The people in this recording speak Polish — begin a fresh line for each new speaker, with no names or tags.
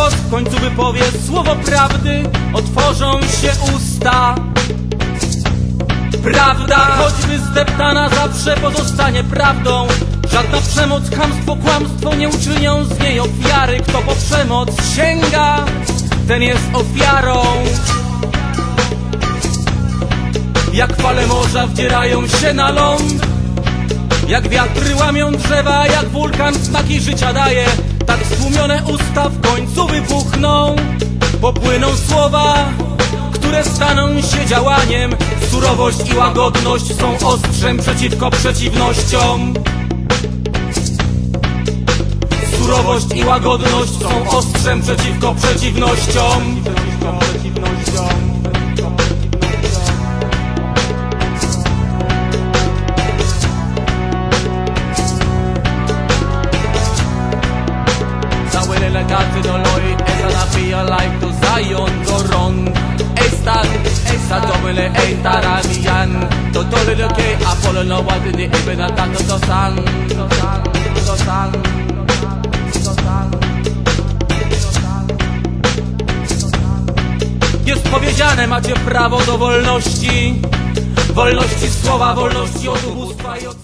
głos w końcu wypowie słowo prawdy, otworzą się usta. Prawda, choćby zdeptana zawsze pozostanie prawdą. Żadna przemoc, chamstwo, kłamstwo nie uczynią z niej ofiary. Kto po przemoc sięga, ten jest ofiarą. Jak fale morza wdzierają się na ląd Jak wiatry łamią drzewa, jak wulkan smaki życia daje Usta w końcu wybuchną. Popłyną słowa, które staną się działaniem. Surowość i łagodność są ostrzem przeciwko przeciwnościom. Surowość i łagodność są ostrzem przeciwko przeciwnościom Całe legaty do Lloyd. Esa napija like to Zion Goron Estan, esa domele ei tarabian Totole lo que Apollo no wadi di ibn atato do san Do san, do san Do san. Jest powiedziane, macie prawo do wolności. Wolności słowa, wolności od ubóstwa i od...